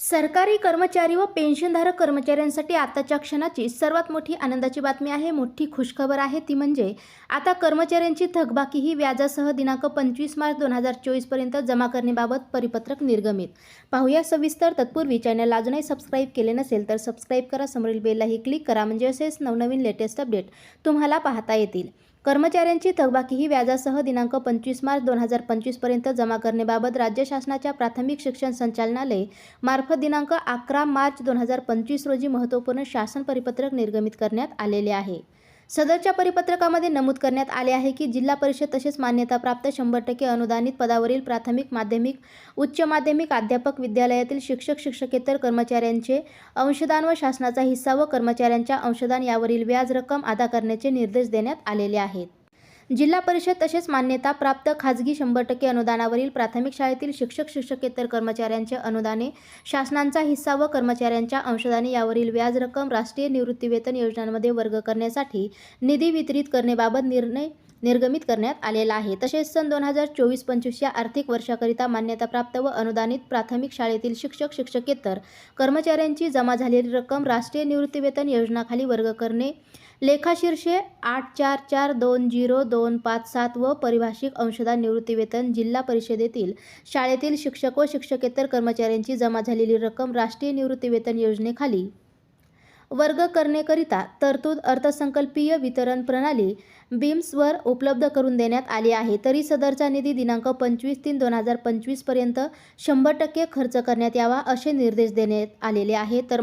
सरकारी कर्मचारी व पेन्शनधारक कर्मचाऱ्यांसाठी आताच्या क्षणाची सर्वात मोठी आनंदाची बातमी आहे. मोठी खुशखबर आहे ती म्हणजे आता कर्मचाऱ्यांची थकबाकी ही व्याजासह दिनांक पंचवीस मार्च दोन हजार चोवीसपर्यंत जमा करण्याबाबत परिपत्रक निर्गमित. पाहूया सविस्तर तत्पूर्वी चॅनल अजूनही सबस्क्राईब केले नसेल तर सबस्क्राईब करा. समोरील बेललाही क्लिक करा. म्हणजे असेच नवनवीन लेटेस्ट अपडेट तुम्हाला पाहता येतील. कर्मचाऱ्यांची थकबाकी ही व्याजासह दिनांक पंचवीस मार्च दोन हजार पंचवीसपर्यंत जमा करण्याबाबत राज्य शासनाच्या प्राथमिक शिक्षण संचालनालय मार्फत दिनांक अकरा मार्च दोन हजार पंचवीस रोजी महत्त्वपूर्ण शासन परिपत्रक निर्गमित करण्यात आलेले आहे. सदरच्या परिपत्रकामध्ये नमूद करण्यात आले आहे की जिल्हा परिषद तसेच मान्यताप्राप्त शंभर टक्के अनुदानित पदावरील प्राथमिक माध्यमिक उच्च माध्यमिक अध्यापक विद्यालयातील शिक्षक शिक्षकेतर कर्मचाऱ्यांचे अंशदान व शासनाचा हिस्सा व कर्मचाऱ्यांच्या अंशदान यावरील व्याज रक्कम अदा करण्याचे निर्देश देण्यात आलेले आहेत. जिल्हा परिषद तसेच मान्यता प्राप्त खाजगी शंभर टक्के अनुदानावरील प्राथमिक शाळेतील शिक्षक शिक्षकेतर कर्मचाऱ्यांचे अनुदाने शासनांचा हिस्सा व कर्मचाऱ्यांच्या अंशदाने यावरील व्याज रक्कम राष्ट्रीय निवृत्तीवेतन योजनांमध्ये वर्ग करण्यासाठी निधी वितरित करण्याबाबत निर्णय निर्गमित करण्यात आलेला आहे. तसेच सन दोन हजार चोवीस पंचवीस या आर्थिक वर्षाकरिता मान्यताप्राप्त व अनुदानित प्राथमिक शाळेतील शिक्षक शिक्षकेतर कर्मचाऱ्यांची जमा झालेली रक्कम राष्ट्रीय निवृत्तीवेतन योजनाखाली वर्ग करणे लेखाशीर्षे आठ चार चार दोन झिरो दोन पाच सात व परिभाषिक अंशदान निवृत्तीवेतन जिल्हा परिषदेतील शाळेतील शिक्षक व शिक्षकेतर कर्मचाऱ्यांची जमा झालेली रक्कम राष्ट्रीय निवृत्तीवेतन योजनेखाली वर्ग करण्याकरिता तरतूद अर्थसंकल्पीय वितरण प्रणाली बीम्सवर उपलब्ध करून देण्यात आली आहे. तरी सदरचा निधी दिनांक पंचवीस तीन दोन हजार पंचवीसपर्यंत शंभर टक्के खर्च करण्यात यावा असे निर्देश देण्यात आलेले आहे. तर